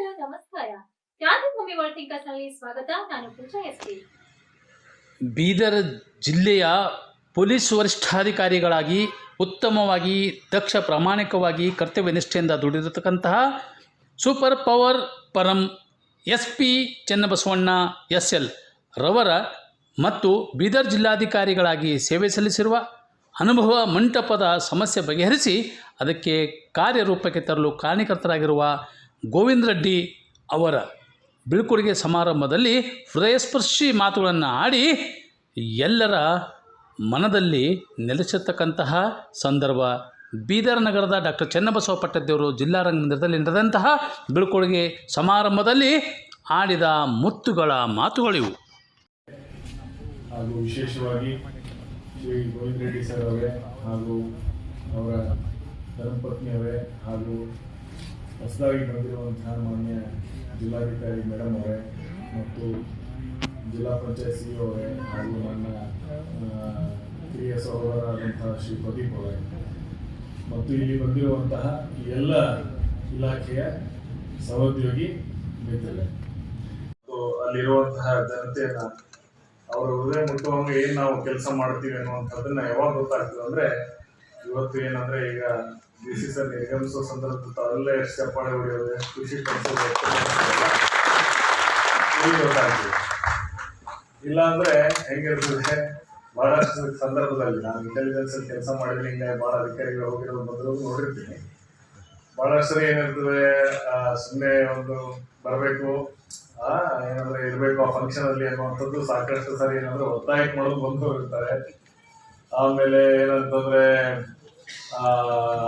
ನಮಸ್ಕಾರ. ಸ್ವಾಗತ. ನಾನು ಪೂಜಾ ಎಸ್ ಬೀದರ್ ಜಿಲ್ಲೆಯ ಪೊಲೀಸ್ ವರಿಷ್ಠಾಧಿಕಾರಿಗಳಾಗಿ, ಉತ್ತಮವಾಗಿ, ದಕ್ಷ ಪ್ರಾಮಾಣಿಕವಾಗಿ ಕರ್ತವ್ಯ ನಿಷ್ಠೆಯಿಂದ ದುಡಿದಿರತಕ್ಕಂತಹ ಸೂಪರ್ ಪವರ್ ಪರಂ S P Channabasavanna S L ರವರ ಮತ್ತು ಬೀದರ್ ಜಿಲ್ಲಾಧಿಕಾರಿಗಳಾಗಿ ಸೇವೆ ಸಲ್ಲಿಸಿರುವ ಅನುಭವ ಮಂಟಪದ ಸಮಸ್ಯೆ ಬಗೆಹರಿಸಿ, ಅದಕ್ಕೆ ಕಾರ್ಯರೂಪಕ್ಕೆ ತರಲು ಕಾರಣಕರ್ತರಾಗಿರುವ ಗೋವಿಂದ ರೆಡ್ಡಿ ಅವರ ಬೀಳ್ಕೊಡುಗೆ ಸಮಾರಂಭದಲ್ಲಿ ಹೃದಯಸ್ಪರ್ಶಿ ಮಾತುಗಳನ್ನು ಆಡಿ ಎಲ್ಲರ ಮನದಲ್ಲಿ ನೆಲೆಸಿರ್ತಕ್ಕಂತಹ ಸಂದರ್ಭ. ಬೀದರ್ ನಗರದ ಡಾಕ್ಟರ್ ಚನ್ನಬಸವ ಪಟ್ಟದೇವರು ಜಿಲ್ಲಾ ರಂಗಮಂದಿರದಲ್ಲಿ ನಡೆದಂತಹ ಬೀಳ್ಕೊಡುಗೆ ಸಮಾರಂಭದಲ್ಲಿ ಆಡಿದ ಮುತ್ತುಗಳ ಮಾತುಗಳಿವು. ಹಾಗೂ ವಿಶೇಷವಾಗಿ ಶ್ರೀ ಗೋವಿಂದ ರೆಡ್ಡಿ ಸರ್ ಅವರೇ ಹಾಗೂ ಅವರ ಧರ್ಮಪತ್ನಿಯವರೇ ಹಾಗೂ ಹೊಸದಾಗಿ ಬಂದಿರುವಂತಹ ಮಾನ್ಯ ಜಿಲ್ಲಾಧಿಕಾರಿ ಮೇಡಮ್ ಅವರೇ ಮತ್ತು ಜಿಲ್ಲಾ ಪಂಚಾಯತ್ ಸಿ ಅವರೇ ಹಾಗೂ ನನ್ನ ಕಿರಿಯ ಸಹೋದರಾದಂತಹ ಶ್ರೀ ಪ್ರದೀಪ್ ಅವರೇ. ಮತ್ತು ಇಲ್ಲಿ ಬಂದಿರುವಂತಹ ಎಲ್ಲ ಇಲಾಖೆಯ ಸಹೋದ್ಯೋಗಿ ಮಿತ್ರರೇ. ಅಲ್ಲಿರುವಂತಹ ಜನತೆಯನ್ನ ಅವರ ಹೃದಯ ಮುಟ್ಟುವಂಗೆ ಏನ್ ನಾವು ಕೆಲಸ ಮಾಡ್ತೀವಿ ಅನ್ನುವಂಥದ್ದನ್ನ ಯಾವಾಗ ಗೊತ್ತಾಗ್ತದೆ ಅಂದ್ರೆ ಇವತ್ತು ಏನಂದ್ರೆ ಈಗ ಸರ್ ನಿರ್ಗಮಿಸೋ ಸಂದರ್ಭದಲ್ಲಿ ತಾವೆಲ್ಲ ಎಷ್ಟು ಚಪ್ಪಾಳೆ ಹೊಡೆಯೋದು ಎಷ್ಟು ಖುಷಿ ಪಡಿಸೋದು ಎಷ್ಟು ಗೊತ್ತಾಗ್ತದೆ ಇಲ್ಲ ಅಂದ್ರೆ ಹೆಂಗಿರ್ತದೆ ಬಹಳಷ್ಟು ಸಂದರ್ಭದಲ್ಲಿ ನಾನು ಇಂಟೆಲಿಜೆನ್ಸ್ ಅಲ್ಲಿ ಕೆಲಸ ಮಾಡಿದ್ರೆ ಹಿಂಗೆ ಬಹಳ ಅಧಿಕಾರಿಗಳು ಹೋಗಿರೋದು ಬಂದ್ರು ನೋಡಿರ್ತೀನಿ. ಬಹಳಷ್ಟು ಏನಿರ್ತದೆ? ಸುಮ್ಮನೆ ಒಂದು ಬರಬೇಕು. ಏನಂದ್ರೆ ಇರಬೇಕು ಆ ಫಂಕ್ಷನ್ ಅಲ್ಲಿ ಅನ್ನುವಂಥದ್ದು ಸಾಕಷ್ಟು ಸರಿ ಏನಂದ್ರೆ ಒತ್ತಾಯ ಮಾಡೋದು ಬಂದು ಇರ್ತಾರೆ. ಆಮೇಲೆ ಏನಂತಂದ್ರೆ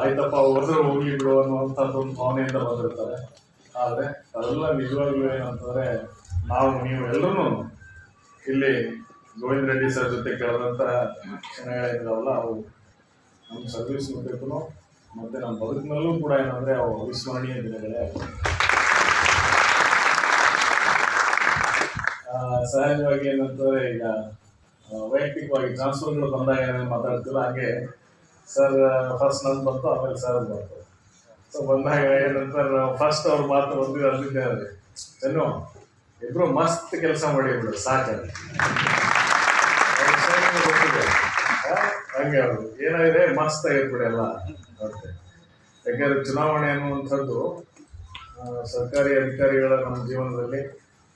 ಆಯ್ತಪ್ಪ ಹೋದ್ರೆ ಹೋಗ್ಲಿ ಬಿಡು ಅನ್ನುವಂಥದ್ದು ಒಂದು ಭಾವನೆಯಿಂದ ಬಂದಿರ್ತಾರೆ. ಆದರೆ ಅದೆಲ್ಲ ನಿಜವಾಗ್ಲೂ ಏನಂತಂದರೆ ನಾವು, ನೀವು ಎಲ್ಲರೂ ಇಲ್ಲಿ ಗೋವಿಂದ ರೆಡ್ಡಿ ಸರ್ ಜೊತೆ ಕೇಳಿದಂಥ ಕ್ಷಣಗಳಿದ್ದಾವಲ್ಲ ಅವು ನಮ್ಮ ಸರ್ವಿಸ್ ಮಾಡಬೇಕು ಮತ್ತೆ ನಮ್ಮ ಬದುಕಿನಲ್ಲೂ ಕೂಡ ಏನಂದ್ರೆ ಅವು ಅವಿಸ್ಮರಣೀಯ ದಿನಗಳೇ ಸಹಜವಾಗಿ ಏನಂತಂದರೆ ಈಗ ವೈಯಕ್ತಿಕವಾಗಿ ಟ್ರಾನ್ಸ್ಫರ್ಗಳು ಬಂದಾಗ ಏನೇನು ಮಾತಾಡ್ತಿಲ್ಲ, ಹಾಗೆ ಸರ್ ಫಸ್ಟ್ ನಂದು ಬಂತು, ಆಮೇಲೆ ಸರ್ ಬಂತು. ಸೊ ಬಂದಾಗ ಏನಂತಾರೆ ಫಸ್ಟ್ ಅವ್ರು ಮಾತು ಬಂದು ಅಲ್ಲಿದ್ದೆ ಅಲ್ಲಿ. ಏನು, ಇಬ್ರು ಮಸ್ತ್ ಕೆಲಸ ಮಾಡಿದ್ರು, ಸಾಕಲ್ಲಿ. ಅವ್ರ. ಹಂಗೆ ಅವರು. ಏನಾಗಿದೆ, ಮಸ್ತ್ ಆಗಿರ್ಬಿಡಿ ಎಲ್ಲ. ಮತ್ತೆ. ಯಾಕಂದ್ರೆ ಚುನಾವಣೆ ಅನ್ನುವಂಥದ್ದು ಸರ್ಕಾರಿ ಅಧಿಕಾರಿಗಳ ನಮ್ಮ ಜೀವನದಲ್ಲಿ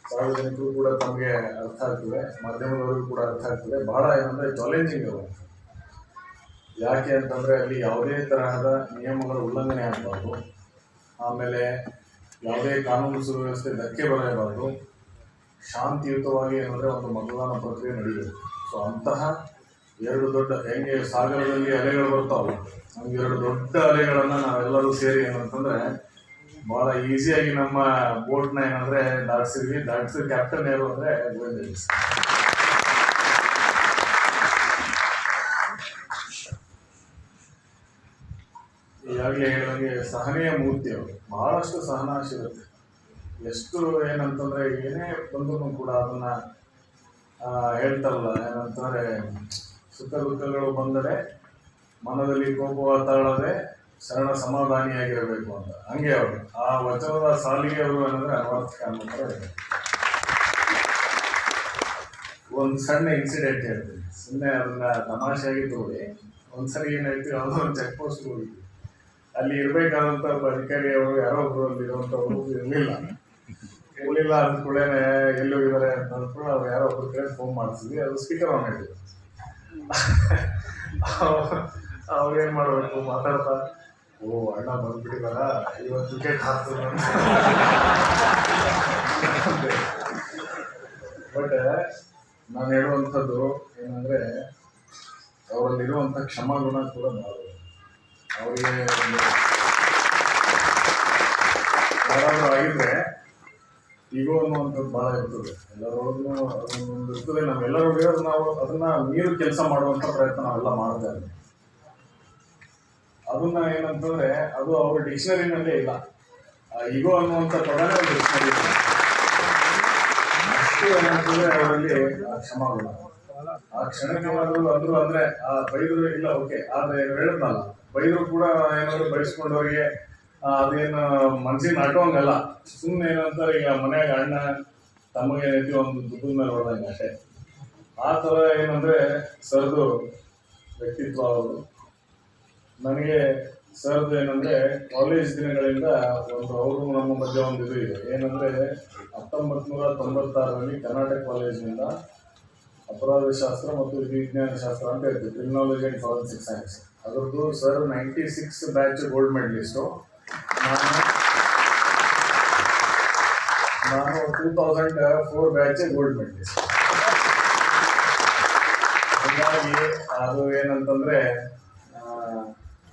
ಸಾರ್ವಜನಿಕರು ಕೂಡ ತಮಗೆ ಅರ್ಥ ಆಗ್ತದೆ, ಮಾಧ್ಯಮದವರಿಗೂ ಕೂಡ ಅರ್ಥ ಆಗ್ತದೆ. ಬಹಳ ಏನಂದ್ರೆ ಚಾಲೆಂಜಿಂಗ್ ಅವು ಯಾಕೆ ಅಂತಂದರೆ ಅಲ್ಲಿ ಯಾವುದೇ ತರಹದ ನಿಯಮಗಳ ಉಲ್ಲಂಘನೆ ಆಗಬಾರ್ದು. ಆಮೇಲೆ ಯಾವುದೇ ಕಾನೂನು ಸುವ್ಯವಸ್ಥೆ ಧಕ್ಕೆ ಬರೆಯಬಾರ್ದು ಶಾಂತಿಯುತವಾಗಿ ಏನಂದರೆ ಒಂದು ಮತದಾನ ಪ್ರಕ್ರಿಯೆ ನಡೆಯಬೇಕು ಸೊ ಅಂತಹ ಎರಡು ದೊಡ್ಡ ಹೆಂಗೆ ಸಾಗರದಲ್ಲಿ ಅಲೆಗಳು ಬರ್ತಾವೆ ಹಂಗೆ ಎರಡು ದೊಡ್ಡ ಅಲೆಗಳನ್ನು ನಾವೆಲ್ಲರೂ ಸೇರಿ ಏನಂತಂದರೆ ಭಾಳ ಈಸಿಯಾಗಿ ನಮ್ಮ ಬೋಟ್ನ ಏನಂದರೆ ದಾಟಿಸಿದ್ವಿ. ದಾಟಿಸಿದ ಕ್ಯಾಪ್ಟನ್ ಯಾರು ಅಂದರೆ ಗೋವಿಂದ ಈಗಾಗಲೇ ಹೇಳಿದಂಗೆ ಸಹನೆಯ ಮೂರ್ತಿ ಅವರು ಬಹಳಷ್ಟು ಇರುತ್ತೆ. ಎಷ್ಟು ಏನಂತಂದ್ರೆ ಏನೇ ಬಂದರೂ ಕೂಡ ಅದನ್ನ ಹೇಳ್ತಾರಲ್ಲ, ಏನಂತಂದ್ರೆ ಸುಖ ದುಃಖಗಳು ಬಂದರೆ ಮನದಲ್ಲಿ ಕೋಪವ ತಾಳದೆ ಶರಣ ಸಮಾಧಾನಿಯಾಗಿರಬೇಕು ಅಂತ. ಹಂಗೆ ಅವರು. ಆ ವಚನದ ಸಾಲಿಗೆ ಅವರು ಏನಂದ್ರೆ ಅನ್ವರ್ಥಕ ಅನ್ನೋ ಒಂದು ಸಣ್ಣ ಇನ್ಸಿಡೆಂಟ್ ಹೇಳ್ತೀನಿ. ಸುಮ್ಮನೆ ಅದನ್ನ ತಮಾಷೆಯಾಗಿ ತೋರಿ. ಒಂದ್ಸರಿ ಏನಾಯ್ತು, ಯಾವುದೋ ಒಂದು ಚೆಕ್ ಪೋಸ್ಟ್ ಹೋಗಿದ್ವಿ ಅಲ್ಲಿ ಇರ್ಬೇಕಾದಂತ ಒಬ್ಬ ಅಧಿಕಾರಿ ಅವರು ಯಾರೋ ಒಬ್ರು ಅಲ್ಲಿ ಇರುವಂತವ್ರು ಇರಲಿಲ್ಲ. ಇರ್ಲಿಲ್ಲ ಅಂದ ಕೂಡಲೇ ಎಲ್ಲಿ ಹೋಗಿದ್ದಾರೆ ಅಂತ ಅಂದ್ಕೊಂಡು ಅವ್ರು ಯಾರೋ ಒಬ್ರು ಕಡೆ ಫೋನ್ ಮಾಡಿಸಿದ್ವಿ. ಅದು ಸ್ಪೀಕರ್ ಆನ್ ಆಗಿದೆ. ಅವ್ರು ಏನ್ ಮಾಡ್ಬೇಕು? ಮಾತಾಡ್ತಾ, ಓ, ಅಣ್ಣ ಬಂದ್ಬಿಟ್ಟಿದಾರ? ಇವತ್ತು ಕ್ರಿಕೆಟ್ ಹಾಕ್ತಾರೆ ಬಟ್ ನಾನು ಹೇಳುವಂಥದ್ದು ಏನಂದ್ರೆ, ಅವರಲ್ಲಿರುವಂಥ ಕ್ಷಮಾಗುಣ ಕೂಡ ಬಹಳ ಅವರಿಗೆ ಒಂದು ಯಾರಾದರೂ ಆಗಿದ್ರೆ ಈಗೋ ಅನ್ನುವಂಥದ್ದು ಬಹಳ ಇರ್ತದೆ ಎಲ್ಲರೊಳಗೂ ಅದೊಂದು ಇರ್ತದೆ ನಾವೆಲ್ಲರೂ ನಾವು ಅದನ್ನ ಮೀರು ಕೆಲಸ ಮಾಡುವಂಥ ಪ್ರಯತ್ನ ನಾವೆಲ್ಲ ಮಾಡ್ತಾ ಇದ್ದೀವಿ ಅದನ್ನ ಏನಂತಂದ್ರೆ ಅದು ಅವ್ರ ಡಿಕ್ಷನರಿನಲ್ಲೇ ಇಲ್ಲ ಈಗೋ ಅನ್ನುವಂಥ ಪದನೇ ಒಂದು ಡಿಕ್ಷನರಿ ಅಷ್ಟು ಏನಂತಂದ್ರೆ ಅವರಲ್ಲಿ ಕ್ಷಮಾಗುಣ ಆ ಕ್ಷಣಕ್ಕೆ ಅಂದ್ರು ಅಂದ್ರೆ ಆ ಬೈದ್ರು ಇಲ್ಲ ಓಕೆ ಆದ್ರೆ ಹೇಳಿದ್ನಲ್ಲ ಬೈದ್ರು ಕೂಡ ಏನಾದ್ರು ಬಯಸ್ಕೊಂಡವ್ರಿಗೆ ಅದೇನು ಮನ್ಸಿಗೆ ನಾಟೋಂಗಲ್ಲ ಸುಮ್ಮನೆ ಏನಂತಾರೆ, ಈಗ ಮನೆಯಾಗ ಅಣ್ಣ ತಮಗೆ ಏನೈತಿ ಒಂದು ದುಡ್ಡು ಮೇಲೆ ಹೊಡೆದಂಗೆ ಅಷ್ಟೇ. ಆ ಥರ ಏನಂದ್ರೆ ಸರ್ದು ವ್ಯಕ್ತಿತ್ವ ಅವರು ನನಗೆ ಸರ್ದು ಏನಂದ್ರೆ ಕಾಲೇಜ್ ದಿನಗಳಿಂದ ಒಂದು ಅವರು ನಮ್ಮ ಮಧ್ಯೆ ಒಂದು ಇದು ಇದೆ. ಏನಂದ್ರೆ ಹತ್ತೊಂಬತ್ತು ನೂರ ತೊಂಬತ್ತಾರರಲ್ಲಿ ಕರ್ನಾಟಕ ಕಾಲೇಜಿನಿಂದ ಅಪರಾಧ ಶಾಸ್ತ್ರ ಮತ್ತು ವಿಜ್ಞಾನ ಶಾಸ್ತ್ರ ಅಂತ ಹೇಳ್ತೀವಿ ಕ್ರಿಮಿನಾಲಜಿ ಅಂಡ್ ಫಾರೆನ್ಸಿಕ್ ಸೈನ್ಸ್ ಅದರದ್ದು sir ninety six batch gold medallist. ನಾನು ನಾನು two thousand four batch gold medallist. ಹೀಗಾಗಿ ಅದು ಏನಂತಂದ್ರೆ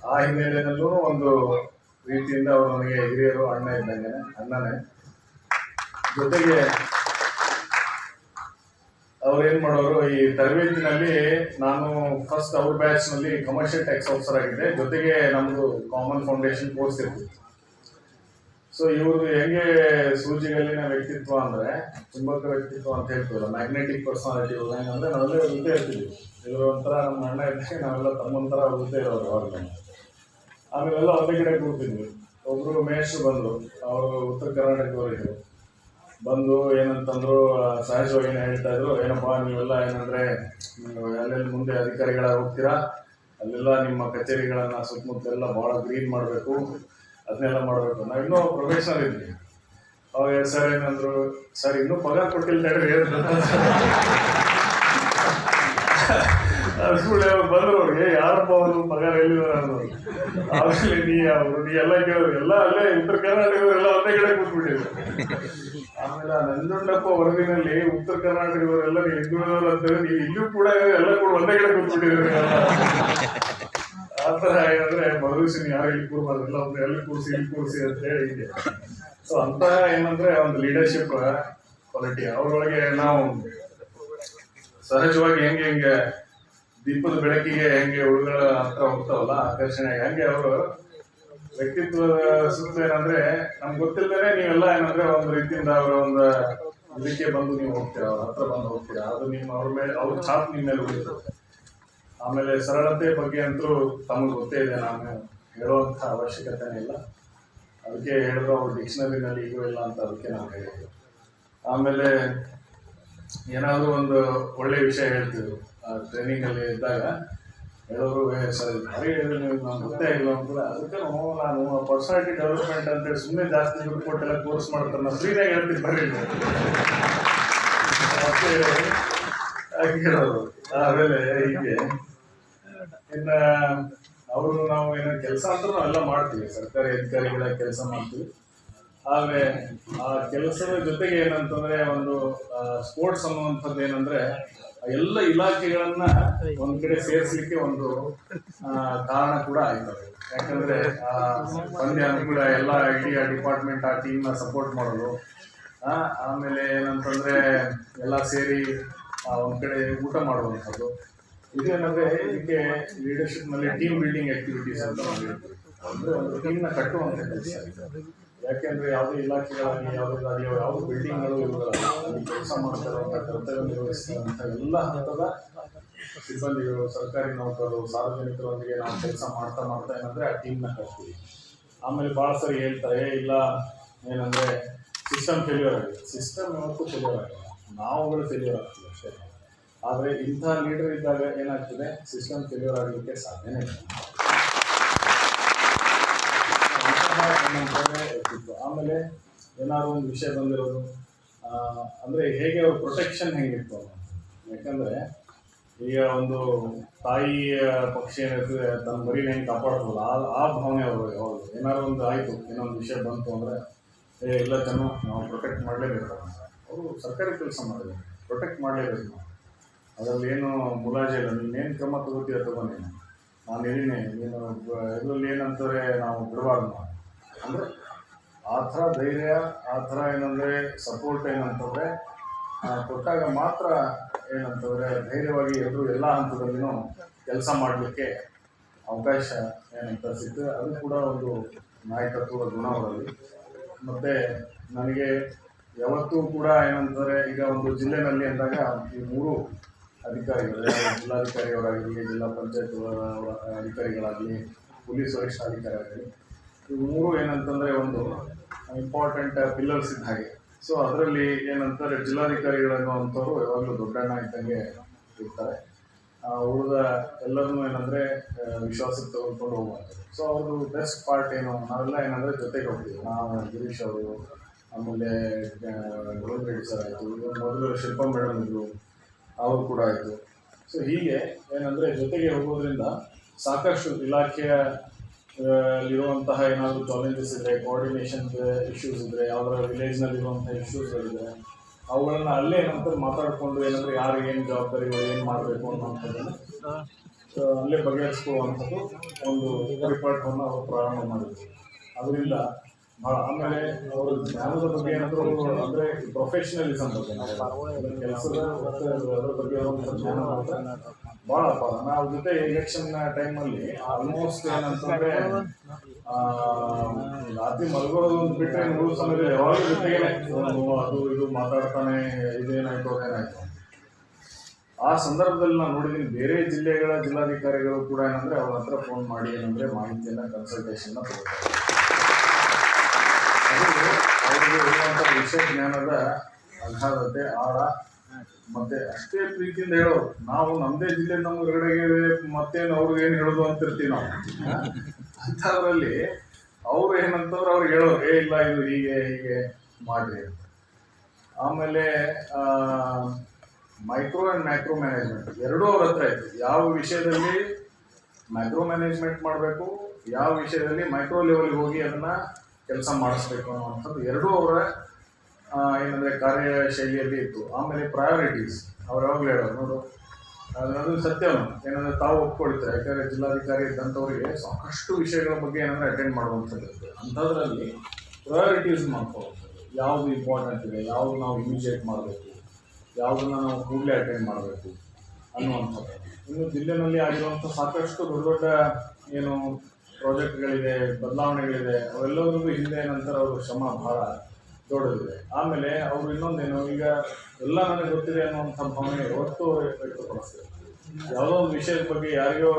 ಆ, ಹಿನ್ನೆಲೆಯಲ್ಲೂ ಒಂದು ರೀತಿಯಿಂದ ಅವರು ನನಗೆ ಹಿರಿಯರು ಅಣ್ಣ ಇದ್ದಂಗೆ ಅಣ್ಣನೇ. ಜೊತೆಗೆ ಮಾಡೋರು ಈ ತರಬೇತಿನಲ್ಲಿ ನಾನು ಫಸ್ಟ್ ಅವ್ರ ಬ್ಯಾಚ್ನಲ್ಲಿ ಕಮರ್ಷಿಯಲ್ ಟ್ಯಾಕ್ಸ್ ಆಫೀಸರ್ ಆಗಿದ್ದೆ. ಜೊತೆಗೆ ನಮ್ದು ಕಾಮನ್ ಫೌಂಡೇಶನ್ ಕೋರ್ಸ್ ಇತ್ತು. ಸೊ ಇವ್ರದ್ದು ಹೆಂಗೆ ಸೂಜಿಗಲ್ಲಿನ ವ್ಯಕ್ತಿತ್ವ ಅಂದ್ರೆ, ಚುಂಬಕ ವ್ಯಕ್ತಿತ್ವ ಅಂತ ಹೇಳ್ತೀವಲ್ಲ ಮ್ಯಾಗ್ನೆಟಿಕ್ ಪರ್ಸನಾಲಿಟಿ ಹೆಂಗಂದ್ರೆ ನಾವೆಲ್ಲ ಉಳಿತ ಇರ್ತೀವಿ. ಇವ್ರ ಒಂಥರ ನಮ್ಮ ಅಣ್ಣ ಇದ್ದಾಗ ನಾವೆಲ್ಲ ತಮ್ಮಂತರ ಜೊತೆ ಇರೋರು ಅವಾಗ ಆಮೇಲೆ ಎಲ್ಲ ಒಂದೇ ಕಡೆ ಕೂರ್ತಿದ್ವಿ ಒಬ್ರು ಮೇಷ್ರು ಬಂದ್ರು, ಅವರು ಉತ್ತರ ಕರ್ನಾಟಕದವರಿದ್ರು ಬಂದು ಏನಂತಂದ್ರು ಸಹಜವಾಗಿ ಏನು ಹೇಳ್ತಾ ಇದ್ರು, ಏನಪ್ಪಾ, ನೀವೆಲ್ಲ ಏನಂದ್ರೆ, ನೀವು ಎಲ್ಲೆಲ್ಲಿ ಮುಂದೆ ಅಧಿಕಾರಿಗಳ ಹೋಗ್ತೀರಾ, ಅಲ್ಲೆಲ್ಲ ನಿಮ್ಮ ಕಚೇರಿಗಳನ್ನ ಸುತ್ತಮುತ್ತಲೆಲ್ಲ ಭಾಳ ಗ್ರೀನ್ ಮಾಡಬೇಕು, ಅದನ್ನೆಲ್ಲ ಮಾಡಬೇಕು. ನಾವು ಇನ್ನೂ ಪ್ರೊಫೆಷನಲ್ ಇದ್ವಿ ಅವಾಗ ಸರ್ ಏನಂದ್ರು, ಸರ್, ಇನ್ನೂ ಪಗಾರ ಕೊಟ್ಟಿಲ್ಲ ಬಂದ್ರು ಅವ್ರಿಗೆ ಯಾರಪ್ಪ ಅವರು ಪಗಾರ ಎಲ್ಲಿದ್ದಾರೆ ನೀ, ಅವರು, ನೀ ಎಲ್ಲ ಕೇಳೋರು ಎಲ್ಲ ಅಲ್ಲೇ ಉತ್ತರ ಎಲ್ಲ ಒಂದೇ ಕಡೆ ಕೂತ್ಬಿಟ್ಟಿದ್ರು. ಆ ನಂಜುಂಡಪ್ಪ ವರದಿನಲ್ಲಿ ಉತ್ತರ ಕರ್ನಾಟಕದವರೆಲ್ಲ ಹಿಂದುಳಿದವರು ಅಂತ ನೀವು ಇಲ್ಲೂ ಕೂಡ ಎಲ್ಲ ಕೂಡ ಒಂದೇ ಕಡೆ ಕೂತ್ಬಿಟ್ಟಿದ್ರು ಆ ಥರ ಏನಂದ್ರೆ ನೀವು ಯಾರು ಇಲ್ಲಿ ಕೂರ್ಬಾರ್ದಿಲ್ಲ ಒಂದು ಎಲ್ಲಿ ಕೂರಿಸಿ, ಇಲ್ಲಿ ಕೂರಿಸಿ ಅಂತ ಹೇಳಿ ಇದೆ. ಸೊ ಅಂತ ಏನಂದ್ರೆ ಒಂದು ಲೀಡರ್ಶಿಪ್ ಕ್ವಾಲಿಟಿ ಅವರೊಳಗೆ ನಾವು ಸಹಜವಾಗಿ ಹೆಂಗೆ ಹೆಂಗೆ ದೀಪದ ಬೆಳಕಿಗೆ ಹೆಂಗೆ ಹುಡುಗರ ಹತ್ರ ಹೋಗ್ತಾವಲ್ಲ ಆಕರ್ಷಣೆ ಹೆಂಗೆ ಅವರು ವ್ಯಕ್ತಿತ್ವದ ಸುತ್ತ ಏನಂದ್ರೆ, ನಮ್ಗೆ ಗೊತ್ತಿಲ್ಲದೆ ನೀವೆಲ್ಲ ಏನಂದ್ರೆ ಒಂದು ರೀತಿಯಿಂದ ಅವರ ಒಂದು ಇದಕ್ಕೆ ಬಂದು ನೀವು ಹೋಗ್ತೀರಾ, ಅವ್ರ ಹತ್ರ ಬಂದು ಹೋಗ್ತೀರಾ. ಅದು ನಿಮ್ಮ ಅವ್ರ ಮೇಲೆ ಅವ್ರ ಛಾಪ್ ನಿಮ್ಮ ಮೇಲೆ ಉಳಿತದೆ ಆಮೇಲೆ ಸರಳತೆ ಬಗ್ಗೆ ಅಂತೂ ತಮಗೆ ಗೊತ್ತೇ ಇದೆ, ನಾನು ಹೇಳುವಂಥ ಅವಶ್ಯಕತೆನೇ ಇಲ್ಲ. ಅದಕ್ಕೆ ಹೇಳಿದ್ರು ಅವ್ರ ಡಿಕ್ಷನರಿನಲ್ಲಿ ಈಗೂ ಇಲ್ಲ ಅಂತ ಅದಕ್ಕೆ ನಾವು ಹೇಳಿದ್ರು ಆಮೇಲೆ ಏನಾದರೂ ಒಂದು ಒಳ್ಳೆ ವಿಷಯ ಹೇಳ್ತಿದ್ರು ಟ್ರೈನಿಂಗ್ ಅಲ್ಲಿ ಇದ್ದಾಗ. ಹೇಳೋರು "ಏ, ಸರ್ ನಂಗೆ ಗೊತ್ತೇ ಇಲ್ಲ ಅಂತ ಅದಕ್ಕೆ ನಾನು ಪರ್ಸನಾಲಿಟಿ ಡೆವಲಪ್ಮೆಂಟ್ ಅಂತೇಳಿ ಸುಮ್ಮನೆ ಜಾಸ್ತಿ ದುಡ್ಡು ಕೊಟ್ಟೆಲ್ಲ ಕೋರ್ಸ್ ಮಾಡ್ತಾರೆ ನಾನು ಹೇಳ್ತೀನಿ ಬರ್ರಿ ನೀವು." ಮತ್ತೆ ಆಮೇಲೆ ಹೀಗೆ ಇನ್ನ ಅವರು ನಾವು ಏನೋ ಕೆಲಸ ಅಂತ ನಾವೆಲ್ಲ ಮಾಡ್ತೀವಿ ಸರ್ಕಾರಿ ಅಧಿಕಾರಿಗಳ ಕೆಲಸ ಮಾಡ್ತೀವಿ ಆದ್ರೆ ಆ ಕೆಲಸದ ಜೊತೆಗೆ ಏನಂತಂದ್ರೆ ಒಂದು ಸ್ಪೋರ್ಟ್ಸ್ ಅನ್ನುವಂಥದ್ದು ಏನಂದ್ರೆ ಎಲ್ಲ ಇಲಾಖೆಗಳನ್ನ ಒಂದ್ ಕಡೆ ಸೇರಿಸಲಿಕ್ಕೆ ಒಂದು ಆ, ಕಾರಣ ಕೂಡ ಆಯ್ತು ಯಾಕಂದ್ರೆ ಆ ಪಂದ್ಯ ಅನುಕೂಲ ಎಲ್ಲ ಇಡೀ ಡಿಪಾರ್ಟ್ಮೆಂಟ್ ಆ ಟೀಮ್ನ ಸಪೋರ್ಟ್ ಮಾಡೋದು. ಆ, ಆಮೇಲೆ ಏನಂತಂದ್ರೆ ಎಲ್ಲ ಸೇರಿ ಆ, ಒಂದ್ ಕಡೆ ಊಟ ಮಾಡುವಂಥದ್ದು. ಇದೇನಂದ್ರೆ ಇದಕ್ಕೆ ಲೀಡರ್ಶಿಪ್ನಲ್ಲಿ ಟೀಮ್ ಬಿಲ್ಡಿಂಗ್ ಆಕ್ಟಿವಿಟೀಸ್ ಅಂತ ಹೇಳ್ತೀವಿ. ಅಂದ್ರೆ ಒಂದು ಟೀಮ್ನ ಕಟ್ಟುವಂತ ಕೆಲಸ. ಯಾಕೆಂದ್ರೆ ಯಾವುದೇ ಇಲಾಖೆಗಳಾಗಲಿ ಯಾವುದಾಗಲಿ ಯಾವ ಬಿಲ್ಡಿಂಗ್ಗಳು ಇರುವುದಿಲ್ಲ ಅಲ್ಲಿ ಕೆಲಸ ಮಾಡ್ತಾರಂತ ಕರ್ತವ್ಯ ನಿರ್ವಹಿಸುವಂತ ಎಲ್ಲ ಹಂತದ ಸಿಬ್ಬಂದಿಗಳು, ಸರ್ಕಾರಿ ನೌಕರರು, ಸಾರ್ವಜನಿಕರೊಂದಿಗೆ ನಾವು ಕೆಲಸ ಮಾಡ್ತಾ ಮಾಡ್ತಾ ಏನಂದ್ರೆ ಆ ಟೀಮ್ನ ಕಟ್ತೀವಿ. ಆಮೇಲೆ ಭಾಳ ಸರಿ ಹೇಳ್ತಾರೆ ಇಲ್ಲ, ಏನಂದ್ರೆ ಸಿಸ್ಟಮ್ ಫೇಲ್ಯೂರ್ ಆಗಿದೆ. ಸಿಸ್ಟಮ್ ಯಾವತ್ತೂ ಫೇಲ್ಯೂರ್ ಆಗಿಲ್ಲ. ನಾವುಗಳು ಫೇಲ್ಯೂರ್ ಆಗ್ತೀವಿ ಅಷ್ಟೇ. ಆದರೆ ಇಂಥ ಲೀಡರ್ ಇದ್ದಾಗ ಏನಾಗ್ತದೆ? ಸಿಸ್ಟಮ್ ಫೇಲ್ಯೂರ್ ಆಗಲಿಕ್ಕೆ ಸಾಧ್ಯನೇ ಇಲ್ಲ. ಆಮೇಲೆ ಏನಾದ್ರು ಒಂದು ವಿಷಯ ಬಂದಿರೋದು. ಅಂದ್ರೆ ಹೇಗೆ ಅವ್ರ ಪ್ರೊಟೆಕ್ಷನ್ ಹೆಂಗಿತ್ತು. ಯಾಕಂದ್ರೆ ಈಗ ಒಂದು ತಾಯಿಯ ಪಕ್ಷಿ ಏನಿರ್ತದೆ, ತನ್ನ ಮರಿನ ಹೆಂಗೆ ಆ ಆ ಭಾವನೆ ಅವರು ಯಾವಾಗ ಏನಾದ್ರು ಒಂದು ಆಯ್ತು, ಏನೋ ಒಂದು ವಿಷಯ ಬಂತು ಅಂದ್ರೆ, ಏ ಎಲ್ಲ ಜನ ನಾವು ಪ್ರೊಟೆಕ್ಟ್ ಮಾಡಲೇಬೇಕು ಅವರು ಸರ್ಕಾರಿ ಕೆಲಸ ಮಾಡಿದ್ರು. ಪ್ರೊಟೆಕ್ಟ್ ಮಾಡಲೇಬೇಕು ನಾವು. ಅದರಲ್ಲಿ ಏನು ಮುಲಾಜೆ ಇಲ್ಲ. ನೀನೇನು ಕ್ರಮ ತಗೋತೀಯ ತಗೋ ನೀನು. ಇದೀನಿ ನೀನು, ಇದರಲ್ಲಿ ಏನಂತಾರೆ ನಾವು ಬಿಡಬಾರ್ದು. ಅಂದರೆ ಆ ಥರ ಧೈರ್ಯ, ಆ ಥರ ಏನಂದರೆ ಸಪೋರ್ಟ್ ಏನಂತಂದರೆ ಕೊಟ್ಟಾಗ ಮಾತ್ರ ಏನಂತಂದರೆ ಧೈರ್ಯವಾಗಿ ಎಲ್ಲರೂ ಎಲ್ಲ ಹಂತದಲ್ಲಿನೂ ಕೆಲಸ ಮಾಡಲಿಕ್ಕೆ ಅವಕಾಶ ಏನಂತ ಸಿಗ್ತದೆ ಅದು ಕೂಡ ಒಂದು ನಾಯಕತ್ವದ ಗುಣ ಅವರಲ್ಲಿ ಮತ್ತು ನನಗೆ ಯಾವತ್ತೂ ಕೂಡ ಏನಂತಾರೆ ಈಗ ಒಂದು ಜಿಲ್ಲೆನಲ್ಲಿ ಅಂದಾಗ ಈ ಮೂರು ಅಧಿಕಾರಿಗಳು ಜಿಲ್ಲಾಧಿಕಾರಿಯವರಾಗಲಿ, ಜಿಲ್ಲಾ ಪಂಚಾಯತ್ ಅಧಿಕಾರಿಗಳಾಗಲಿ, ಪೊಲೀಸ್ ವರಿಷ್ಠಾಧಿಕಾರಿ ಆಗಲಿ ಇವು ಮೂರು ಏನಂತಂದ್ರೆ ಒಂದು ಇಂಪಾರ್ಟೆಂಟ್ ಪಿಲ್ಲರ್ಸ್ ಇದ್ದ ಹಾಗೆ. ಸೊ ಅದರಲ್ಲಿ ಏನಂತಾರೆ, ಜಿಲ್ಲಾಧಿಕಾರಿಗಳನ್ನು ಅಂತವರು ಯಾವಾಗಲೂ ದೊಡ್ಡಣ್ಣ ಇದ್ದಂಗೆ ಇರ್ತಾರೆ. ಉಳಿದ ಎಲ್ಲರನ್ನೂ ಏನಂದ್ರೆ ವಿಶ್ವಾಸಕ್ಕೆ ತೆಗೆದುಕೊಂಡು ಹೋಗುವಂಥದ್ದು ಸೊ ಅವ್ರದ್ದು ಬೆಸ್ಟ್ ಪಾರ್ಟ್ ಏನು? ನಾವೆಲ್ಲ ಏನಂದ್ರೆ ಜೊತೆಗೆ ಹೋಗ್ತೀವಿ. ನಾವು ಗಿರೀಶ್ ಅವರು, ಆಮೇಲೆ ಗೋವಿಂದ ರೆಡ್ಡಿ ಸರ್ ಆಯಿತು ಮೊದಲು ಶಿಲ್ಪಾ ಮೇಡಮ್ ಇದ್ರು, ಅವರು ಕೂಡ ಆಯಿತು. ಸೊ ಹೀಗೆ ಏನಂದ್ರೆ ಜೊತೆಗೆ ಹೋಗೋದ್ರಿಂದ ಸಾಕಷ್ಟು ಇಲಾಖೆಯ ಆ, ಇರುವಂತಹ ಏನಾದರೂ ಚಾಲೆಂಜಸ್ ಇದ್ರೆ ಕೋಆರ್ಡಿನೇಷನ್ ಇಶ್ಯೂಸ್ ಇದ್ರೆ ಯಾವ್ದಾರ ಇರುವಂತಹ ಇದ್ರೆ ಅವುಗಳನ್ನ ಅಲ್ಲೇ ಏನಂತಾರೆ ಮಾತಾಡಿಕೊಂಡು ಏನಂದ್ರೆ ಯಾರು ಏನು ಜವಾಬ್ದಾರಿಗಳು ಏನು ಮಾಡಬೇಕು ಅನ್ನೋಂಥದ್ದನ್ನು ಅಲ್ಲೇ ಬಗೆಹರಿಸ್ಕೊಳ್ಳುವಂಥದ್ದು ಒಂದು ಪರಿಪಾಠವನ್ನು ಅವರು ಪ್ರಾರಂಭ ಮಾಡಿದ್ರು. ಅದರಿಂದ ಆಮೇಲೆ ಅವರು ಜ್ಞಾನದ ಬಗ್ಗೆ ಏನಾದರೂ ಅಂದರೆ ಪ್ರೊಫೆಷನಲಿಸಮ್ ಬಗ್ಗೆ ಕೆಲಸದ ಅದರ ಬಗ್ಗೆ ಜ್ಞಾನ ಮಾತ್ರ ಭಾಳ ಅಪಾರ ನಾವು ಜೊತೆ ಎಲೆಕ್ಷನ್ ಟೈಮಲ್ಲಿ ಆಲ್ಮೋಸ್ಟ್ ಏನಂತಂದ್ರೆ ರಾತ್ರಿ ಮಲಗೋದು ಒಂದು ಬಿಟ್ಟರೆ ಮೂರು ಸಮಯದಲ್ಲಿ ಯಾವಾಗ ಜೊತೆಗೆ ಅದು ಇದು ಮಾತಾಡ್ತಾನೆ, ಇದೇನಾಯ್ತು, ಅದೇನಾಯ್ತು. ಆ ಸಂದರ್ಭದಲ್ಲಿ ನಾನು ನೋಡಿದ್ದೀನಿ ಬೇರೆ ಜಿಲ್ಲೆಗಳ ಜಿಲ್ಲಾಧಿಕಾರಿಗಳು ಕೂಡ ಏನಂದ್ರೆ ಅವ್ರ ಹತ್ರ ಫೋನ್ ಮಾಡಿ ಏನಂದ್ರೆ ಮಾಹಿತಿಯನ್ನ ಕನ್ಸಲ್ಟೇಷನ್ ತಗೋತಾರೆ. ಅವರಿಗೆ ಇರುವಂಥ ವಿಷಯ ಜ್ಞಾನದ ಅಗಾಧತೆ, ಆಳ ಮತ್ತೆ ಅಷ್ಟೇ ಪ್ರೀತಿಯಿಂದ ಹೇಳೋರು. ನಾವು ನಮ್ಮದೇ ಜಿಲ್ಲೆ ನಮ್ಮ ಹೊರಗಡೆಗೆ ಮತ್ತೇನು ಅವ್ರಿಗೆ ಏನು ಹೇಳೋದು ಅಂತಿರ್ತೀವಿ ನಾವು. ಅಂಥದ್ರಲ್ಲಿ ಅವ್ರು ಏನಂತಂದ್ರೆ ಅವ್ರಿಗೆ ಹೇಳೋರು, ಏ, ಇಲ್ಲ, ಇದು ಹೀಗೆ ಹೀಗೆ ಮಾಡಿ ಅಂತ. ಆಮೇಲೆ ಮೈಕ್ರೋ ಆ್ಯಂಡ್ ಮ್ಯಾಕ್ರೋ ಮ್ಯಾನೇಜ್ಮೆಂಟ್ ಎರಡೂ ಅವ್ರ ಹತ್ರ ಇತ್ತು. ಯಾವ ವಿಷಯದಲ್ಲಿ ಮೈಕ್ರೋ ಮ್ಯಾನೇಜ್ಮೆಂಟ್ ಮಾಡಬೇಕು, ಯಾವ ವಿಷಯದಲ್ಲಿ ಮೈಕ್ರೋ ಲೆವೆಲ್ಗೆ ಹೋಗಿ ಅದನ್ನ ಕೆಲಸ ಮಾಡಿಸ್ಬೇಕು ಅನ್ನುವಂಥದ್ದು ಎರಡೂ ಅವರ ಏನಂದ್ರೆ ಕಾರ್ಯಶೈಲಿಯಲ್ಲಿ ಇತ್ತು. ಆಮೇಲೆ ಪ್ರಯಾರಿಟೀಸ್ ಅವ್ರು ಯಾವಾಗಲೂ ಹೇಳೋರು ನೋಡು, ಅದು- ಸತ್ಯವನ್ನು ಏನಂದ್ರೆ ತಾವು ಒಪ್ಕೊಳ್ತಾರೆ? ಯಾಕಂದ್ರೆ ಜಿಲ್ಲಾಧಿಕಾರಿ ಇದ್ದಂಥವ್ರಿಗೆ ಸಾಕಷ್ಟು ವಿಷಯಗಳ ಬಗ್ಗೆ ಏನಂದ್ರೆ ಅಟೆಂಡ್ ಮಾಡುವಂಥದ್ದಿರುತ್ತೆ ಅಂಥದ್ರಲ್ಲಿ ಪ್ರಯಾರಿಟೀಸ್ ಮಾಡ್ಕೊಳ್ಳುವಂಥದ್ದು ಯಾವುದು ಇಂಪಾರ್ಟೆಂಟ್ ಇದೆ, ಯಾವುದು ನಾವು ಇಮಿಡಿಯೇಟ್ ಮಾಡಬೇಕು, ಯಾವುದನ್ನ ನಾವು ಕೂಡಲೇ ಅಟೆಂಡ್ ಮಾಡಬೇಕು ಅನ್ನುವಂಥದ್ದು. ಇನ್ನು ಜಿಲ್ಲೆನಲ್ಲಿ ಆಗಿರುವಂಥ ಸಾಕಷ್ಟು ದೊಡ್ಡ ದೊಡ್ಡ ಏನು ಪ್ರಾಜೆಕ್ಟ್ಗಳಿದೆ ಬದಲಾವಣೆಗಳಿದೆ ಅವೆಲ್ಲವರಿಗೂ ಹಿಂದೆ ನಂತರ ಅವರು ಶ್ರಮ ಬಹಳ ದೊಡ್ಡದಿದೆ ಆಮೇಲೆ ಅವರು ಇನ್ನೊಂದೇನು, ಈಗ ಎಲ್ಲ ನನಗೆ ಗೊತ್ತಿದೆ ಅನ್ನುವಂಥ ಭಾವನೆ ಯಾವತ್ತೂ ವ್ಯಕ್ತಪಡಿಸ್ತಾರೆ. ಯಾವುದೋ ಒಂದು ವಿಷಯದ ಬಗ್ಗೆ ಯಾರಿಗೋ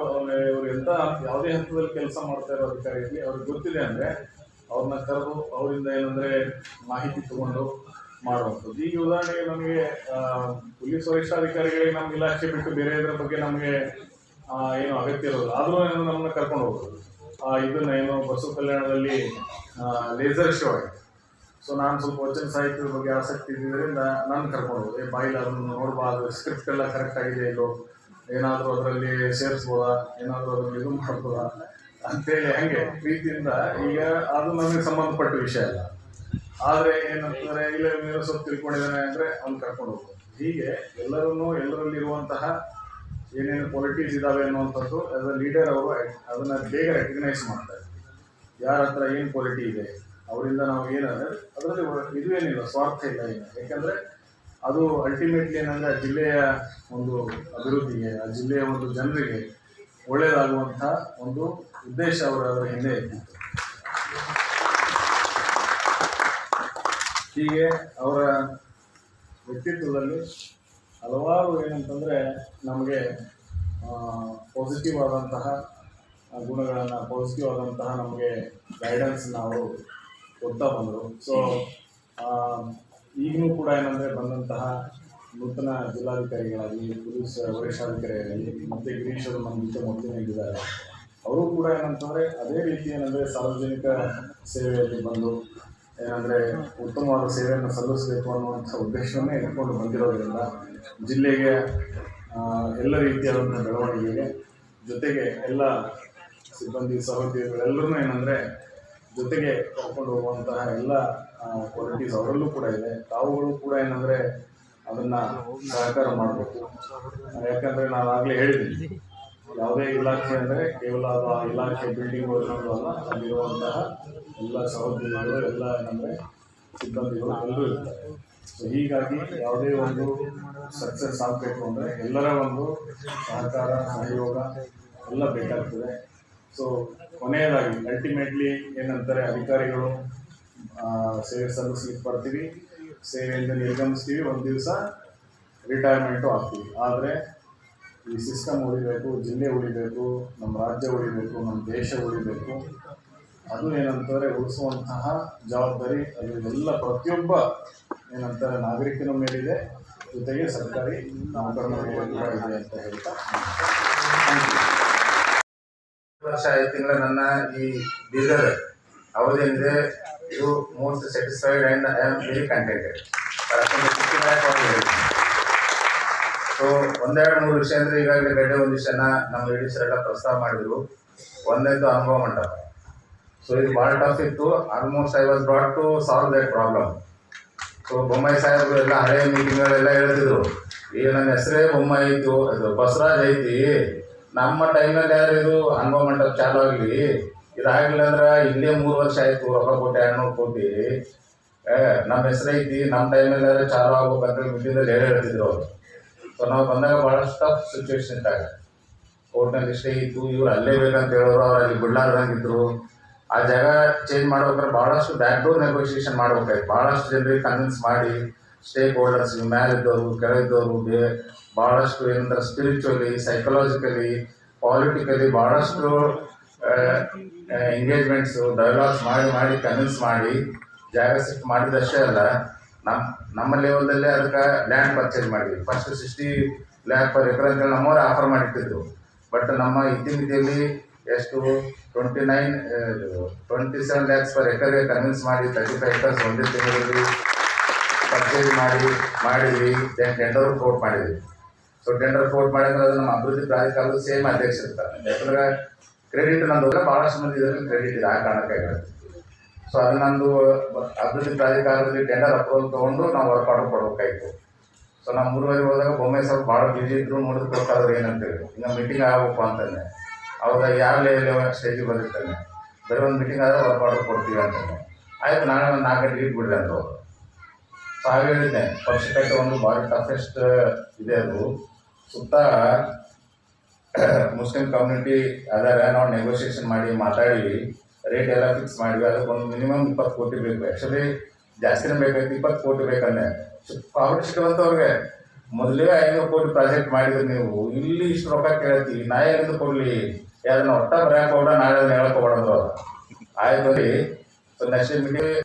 ಇವರು ಎಂಥ ಯಾವುದೇ ಹಂತದಲ್ಲಿ ಕೆಲಸ ಮಾಡ್ತಾ ಇರೋ ಅಧಿಕಾರಿ ಅವ್ರಿಗೆ ಗೊತ್ತಿದೆ ಅಂದರೆ ಅವ್ರನ್ನ ಕರೆದು ಅವರಿಂದ ಏನಂದರೆ ಮಾಹಿತಿ ತಗೊಂಡು ಮಾಡುವಂಥದ್ದು. ಈಗ ಉದಾಹರಣೆಗೆ ನಮಗೆ ಪೊಲೀಸ್ ವರಿಷ್ಠಾಧಿಕಾರಿಗಳಿಗೆ ನಮ್ಮ ಇಲಾಖೆ ಬಿಟ್ಟು ಬೇರೆ ಇದರ ಬಗ್ಗೆ ನಮಗೆ ಏನು ಅಗತ್ಯ ಇರೋದು ಆದರೂ ಏನೋ ನಮ್ಮನ್ನ ಕರ್ಕೊಂಡು ಹೋಗ್ಬೋದು ಇದನ್ನ ಏನು ಬಸವ ಕಲ್ಯಾಣದಲ್ಲಿ ಲೇಸರ್ ಶೋ ಆಯಿತು ಸೊ ನಾನು ಸ್ವಲ್ಪ ವಚನ ಸಾಹಿತ್ಯದ ಬಗ್ಗೆ ಆಸಕ್ತಿ ಇದ್ದಿದ್ದರಿಂದ ನಾನು ಕರ್ಕೊಂಡು ಏ ಬಾಯಿಲ್ ಅದನ್ನು ನೋಡಬಾರ್ದು ಸ್ಕ್ರಿಪ್ಟ್ ಎಲ್ಲ ಕರೆಕ್ಟ್ ಆಗಿದೆ ಇಲ್ಲೋ, ಏನಾದರೂ ಅದರಲ್ಲಿ ಸೇರಿಸ್ಬೋದಾ, ಏನಾದರೂ ಅದರಲ್ಲಿ ಇದು ಮಾಡ್ಬೋದಾ ಅಂತೇಳಿ ಹಂಗೆ ಪ್ರೀತಿಯಿಂದ ಈಗ ಅದು ನಮಗೆ ಸಂಬಂಧಪಟ್ಟ ವಿಷಯ ಅಲ್ಲ. ಆದರೆ ಏನಂತಂದರೆ, ಇಲ್ಲ ನೀರು ಸ್ವಲ್ಪ ತಿಳ್ಕೊಂಡಿದ್ದಾನೆ ಅಂದರೆ ಅವ್ನು ಕರ್ಕೊಂಡು ಹೋಗ್ಬೋದು. ಹೀಗೆ ಎಲ್ಲರನ್ನೂ ಎಲ್ಲರಲ್ಲಿರುವಂತಹ ಏನೇನು ಕ್ವಾಲಿಟೀಸ್ ಇದ್ದಾವೆ ಅನ್ನುವಂಥದ್ದು ಆಸ್ ಅ ಲೀಡರ್ ಅವರು ಅದನ್ನು ಬೇಗ ರೆಕಗ್ನೈಸ್ ಮಾಡ್ತಾರೆ ಯಾರ ಹತ್ರ ಏನು ಕ್ವಾಲಿಟಿ ಇದೆ? ಅವರಿಂದ ನಾವು ಏನಂದ್ರೆ ಅದರಲ್ಲಿ ಇದು ಏನಿಲ್ಲ ಸ್ವಾರ್ಥ ಇಲ್ಲ ಏನು ಯಾಕಂದ್ರೆ ಅದು ಅಲ್ಟಿಮೇಟ್ಲಿ ಏನಂದರೆ ಜಿಲ್ಲೆಯ ಒಂದು ಅಭಿವೃದ್ಧಿಗೆ, ಆ ಜಿಲ್ಲೆಯ ಒಂದು ಜನರಿಗೆ ಒಳ್ಳೆಯದಾಗುವಂಥ ಒಂದು ಉದ್ದೇಶ ಅವರ ಅದರ ಹಿಂದೆ ಇರ್ತಿತ್ತು. ಹೀಗೆ ಅವರ ವ್ಯಕ್ತಿತ್ವದಲ್ಲಿ ಹಲವಾರು ಏನಂತಂದರೆ ನಮಗೆ ಪಾಸಿಟಿವ್ ಆದಂತಹ ಗುಣಗಳನ್ನು ಪಾಸಿಟಿವ್ ಆದಂತಹ ನಮಗೆ ಗೈಡೆನ್ಸ್ನ ಅವರು ಕೊಡ್ತಾ ಬಂದರು. ಸೊ ಈಗಲೂ ಕೂಡ ಏನಂದರೆ ಬಂದಂತಹ ನೂತನ ಜಿಲ್ಲಾಧಿಕಾರಿಗಳಾಗಲಿ, ಪೊಲೀಸ್, ವರಿಷ್ಠಾಧಿಕಾರಿಗಳಾಗಲಿ, ಮತ್ತು ಗಿರೀಶ್ ಅವರು ನಮ್ಮ ಜೊತೆ ಮೊದಲಿನಾಗಿದ್ದಾರೆ ಅವರು ಕೂಡ ಏನಂತಂದರೆ ಅದೇ ರೀತಿ ಏನಂದರೆ ಸಾರ್ವಜನಿಕ ಸೇವೆಯಲ್ಲಿ ಬಂದು, ಏನಂದರೆ ಉತ್ತಮವಾದ ಸೇವೆಯನ್ನು ಸಲ್ಲಿಸಬೇಕು ಅನ್ನುವಂಥ ಉದ್ದೇಶವನ್ನೇ ಇಟ್ಕೊಂಡು ಬಂದಿರೋದ್ರಿಂದ ಜಿಲ್ಲೆಗೆ ಎಲ್ಲ ರೀತಿಯಾದಂಥ ಬೆಳವಣಿಗೆಗೆ ಜೊತೆಗೆ ಎಲ್ಲ ಸಿಬ್ಬಂದಿ ಸಹೋದ್ಯೋಗಿಗಳೆಲ್ಲರೂ ಏನಂದರೆ ಜೊತೆಗೆ ಕರ್ಕೊಂಡು ಹೋಗುವಂತಹ ಎಲ್ಲ ಕ್ವಾಲಿಟೀಸ್ ಅವರಲ್ಲೂ ಕೂಡ ಇದೆ. ತಾವುಗಳು ಕೂಡ ಏನಂದರೆ ಅದನ್ನು ಸಹಕಾರ ಮಾಡಬೇಕು. ಯಾಕಂದರೆ ನಾನು ಆಗಲೇ ಹೇಳಿದ್ದೀನಿ ಯಾವುದೇ ಇಲಾಖೆ ಅಂದರೆ ಕೇವಲ ಅದು ಆ ಇಲಾಖೆ ಬಿಲ್ಡಿಂಗ್ ಅನ್ನೋದು ಅಲ್ಲ, ಅಲ್ಲಿರುವಂತಹ ಎಲ್ಲ ಸಹೋದ್ಯೋಗಿಗಳು, ಎಲ್ಲ ಏನಂದರೆ ಸಿಬ್ಬಂದಿಗಳು ಎಲ್ಲರೂ ಇರ್ತಾರೆ. ಸೊ ಹೀಗಾಗಿ ಯಾವುದೇ ಒಂದು ಸಕ್ಸಸ್ ಆಗಬೇಕು ಅಂದರೆ ಎಲ್ಲರ ಒಂದು ಸಹಕಾರ, ಸಹಯೋಗ ಎಲ್ಲ ಬೇಕಾಗ್ತದೆ. ಸೊ ಕೊನೆಯದಾಗಿ ಅಲ್ಟಿಮೇಟ್ಲಿ ಏನಂತಾರೆ, ಅಧಿಕಾರಿಗಳು ಸೇವೆ ಸಲ್ಲಿಸ್ಲಿಕ್ಕೆ ಬರ್ತೀವಿ. ಸೇವೆಯಿಂದ ನಿರ್ಗಮಿಸ್ತೀವಿ. ಒಂದು ದಿವಸ ರಿಟೈರ್ಮೆಂಟು ಆಗ್ತೀವಿ. ಆದರೆ, ಈ ಸಿಸ್ಟಮ್ ಉಳಿಬೇಕು, ಜಿಲ್ಲೆ ಉಳಿಬೇಕು ನಮ್ಮ ರಾಜ್ಯ ಉಳಿಬೇಕು ನಮ್ಮ ದೇಶ ಉಳಿಬೇಕು. ಅದು ಏನಂತಾರೆ, ಉಳಿಸುವಂತಹ ಜವಾಬ್ದಾರಿ ಅಲ್ಲಿ ಎಲ್ಲ ಪ್ರತಿಯೊಬ್ಬ ಏನಂತಾರೆ, ನಾಗರಿಕನ ಮೇಲಿದೆ. ಜೊತೆಗೆ ಸರ್ಕಾರಿ ನೌಕರನ ಮೇಲೆ ಅಂತ ಹೇಳ್ತಾ. ವರ್ಷ ಐದು ತಿಂಗಳ ನನ್ನ ಈ ಬೀದರ್ ಅವಧಿ ಏನಿದೆ, ಇದು most satisfied and I am very contented so ಒಂದೆರಡು ಮೂರು ವಿಷಯ ಅಂದರೆ ಈಗಾಗಲೇ ಬೇರೆ ಒಂದು ವಿಷಯನ ನಮ್ಮ ಲೇಡೀಸರೆಲ್ಲ ಪ್ರಸ್ತಾವ ಮಾಡಿದ್ರು. ಒಂದನೇದು ಅನುಭವ ಮಂಟಪ. ಸೊ ಇದು ಭಾಳ ಟಫ್ ಇತ್ತು. Almost I was brought to solve that problem so Bommai ಸಾಹೇಬರು ಎಲ್ಲ ಹಳೆಯ ಮೀಟಿಂಗ್ಗಳೆಲ್ಲ ಹೇಳ್ತಿದ್ರು. ಈಗ ನನ್ನ ಹೆಸರೇ ಬೊಮ್ಮಾಯಿ ಇತ್ತು. ಅದು ಐತಿ. ನಮ್ಮ ಟೈಮಲ್ಲಿ ಯಾರು ಇದು ಅನುಭವ ಚಾಲು ಆಗಲಿ. ಇದಾಗಲಿಲ್ಲ ಅಂದ್ರೆ ಇಲ್ಲೇ ಮೂರು ವರ್ಷ ಆಯಿತು ರೊಕ್ಕ ಕೊಟ್ಟು ಎರಡ್ನೂರು ಕೋಟಿ ನಮ್ಮ ಹೆಸರು ಐತಿ, ನಮ್ಮ ಟೈಮಲ್ಲಿ ಯಾರು ಚಾಲು ಆಗ್ಬೇಕಂತ ಮೀಟಿಂಗಲ್ಲಿ ಹೇಳಿ ಹೇಳ್ತಿದ್ರು ಅವರು. ಸೊ ನಾವು ಬಂದಾಗ ಭಾಳಷ್ಟು ಟಫ್ ಸಿಚುವೇಶನ್ ಇದ್ದಾಗ ಕೋರ್ಟ್ನಲ್ಲಿ ಇಷ್ಟೇ ಇತ್ತು ಇವ್ರು ಅಲ್ಲೇ ಬೇಕಂತ ಹೇಳೋರು, ಅವ್ರು ಅಲ್ಲಿ ಬಿಡ್ಲಾರ್ದಂಗಿದ್ರು. ಆ ಜಾಗ ಚೇಂಜ್ ಮಾಡ್ಬೇಕಾದ್ರೆ ಭಾಳಷ್ಟು ಬ್ಯಾಕ್ ಡೋರ್ ನೆಗೋಷಿಯೇಷನ್ ಮಾಡ್ಬೇಕಾಯ್ತು. ಭಾಳಷ್ಟು ಜನರಿಗೆ ಕನ್ವಿನ್ಸ್ ಮಾಡಿ. ಸ್ಟೇಕ್ ಹೋಲ್ಡರ್ಸ್ ಮೇಲಿದ್ದವರು ಕೆಳಗಿದ್ದವರು ಭಾಳಷ್ಟು ಏನಂದ್ರೆ ಸ್ಪಿರಿಚುವಲಿ ಸೈಕಲಾಜಿಕಲಿ ಪಾಲಿಟಿಕಲಿ ಭಾಳಷ್ಟು ಎಂಗೇಜ್ಮೆಂಟ್ಸು ಡೈಲಾಗ್ಸ್ ಮಾಡಿ ಮಾಡಿ ಕನ್ವಿನ್ಸ್ ಮಾಡಿ, ಜಾಗ ಶಿಫ್ಟ್ ಮಾಡಿದಷ್ಟೇ ಅಲ್ಲ ನಮ್ಮ ನಮ್ಮ ಲೆವೆಲ್ದಲ್ಲೇ ಅದಕ್ಕೆ ಲ್ಯಾಂಡ್ ಪರ್ಚೇಸ್ ಮಾಡಿದ್ವಿ. First sixty lakh per acre ಅಂತೇಳಿ ನಮ್ಮವ್ರು ಆಫರ್ ಮಾಡಿಟ್ಟಿದ್ರು. ಬಟ್ ನಮ್ಮ ಇತಿಮಿತಿಯಲ್ಲಿ ಎಷ್ಟು? Twenty nine twenty seven lakhs per ಎಕರ್ಗೆ convince ಮಾಡಿ ತರ್ಟಿ ಫೈವ್ ಎಕರ್ಸ್ ಒಂದೇ ತಿಂಗಳಲ್ಲಿ ಪರ್ಚೇಸ್ ಮಾಡಿ, ಮಾಡಿದ್ವಿ. ದೆನ್ ಟೆಂಡರ್ ಕೋಟ್ ಮಾಡಿದ್ವಿ. ಸೊ ಟೆಂಡರ್ ಕೋಟ್ ಮಾಡಿದ್ರೆ ಅದು ನಮ್ಮ ಅಭಿವೃದ್ಧಿ ಪ್ರಾಧಿಕಾರದ ಸೇಮ್ ಅಧ್ಯಕ್ಷ ಇರ್ತಾರೆ. ಯಾಕಂದ್ರೆ ಕ್ರೆಡಿಟ್ ನಂದು ಭಾಳಷ್ಟು ಮಂದಿ ಇದರಲ್ಲಿ ಕ್ರೆಡಿಟ್ ಇದೆ ಆ ಕಾರಣಕ್ಕೆ ಸೊ ಅದು ನಂದು ಅಭಿವೃದ್ಧಿ ಪ್ರಾಧಿಕಾರದಲ್ಲಿ ಟೆಂಡರ್ ಅಪ್ರೂವಲ್ ತೊಗೊಂಡು ನಾವು ವರ್ಕ್ ಆರ್ಡರ್ ಕೊಡ್ಬೇಕಾಯ್ತು. ಸೊ ನಾವು ಮೂರುವರೆ ಹೋದಾಗ ಬೊಮ್ಮೆ ಸ್ವಲ್ಪ ಭಾಳ ಬಿಜಿ ಇದ್ರು, ನೋಡಿದ್ರೆ ಕೊಡ್ತಾವ್ರು ಏನಂತೇಳಿ ಇನ್ನು ಮೀಟಿಂಗ್ ಆಗಬೇಕು ಅಂತಂದೆ. ಅವಾಗ ಯಾವ ಲೆವೆಲ್ ಸ್ಟೇಜಿಗೆ ಬಂದಿರ್ತಾನೆ? ಬೇರೆ ಒಂದು ಮೀಟಿಂಗ್ ಆದ್ರೆ ವರ್ಕ್ ಕೊಡ್ತೀವಿ ಅಂತಾನೆ ಆಯ್ತು ಒಂದು ನಾಲ್ಕು ಗಂಟೆಗೆ ಬಿಡ್ರಿ ಅಂತ ಹೇಳಿದ್ದೆ ಪಕ್ಷಕಟ್ಟೆ ಒಂದು ಭಾರಿ ಟಫೆಸ್ಟ್ ಇದೆ ಅದು. ಸುತ್ತ ಮುಸ್ಲಿಂ ಕಮ್ಯುನಿಟಿ ಅದರ, ನಾವು ನೆಗೋಷಿಯೇಷನ್ ಮಾಡಿ ಮಾತಾಡಿ ರೇಟ್ ಎಲ್ಲ ಫಿಕ್ಸ್ ಮಾಡಿವಿ ಅದಕ್ಕೆ ಒಂದು ಮಿನಿಮಮ್ ಇಪ್ಪತ್ತು ಕೋಟಿ ಬೇಕು. ಆ್ಯಕ್ಚುಲಿ ಜಾಸ್ತಿನೇ ಬೇಕಾಯ್ತು ಇಪ್ಪತ್ತು ಕೋಟಿ ಬೇಕಂದೆ ಪಾವತಿ ಬಂತವ್ರಿಗೆ ಮೊದಲೇ ಐನೂರು ಕೋಟಿ ಪ್ರಾಜೆಕ್ಟ್ ಮಾಡಿದ್ರಿ ನೀವು. ಇಲ್ಲಿ ಇಷ್ಟು ರೊಕ್ಕ ಕೇಳ್ತೀವಿ. ನಾ ಏನಿದು ಕೊಡಲಿ? ಯಾರನ್ನ ಒಟ್ಟ ಬರೆಯಕ್ಕೆ ಹೋಗೋಣ ನಾಳೆ ಹೇಳಕ್ಕೆ ಹೋಗೋಣ ಆಯ್ತು ರೀ ಸೊ ನೆಕ್ಸ್ಟ್ ಮೀಟಿಂಗ್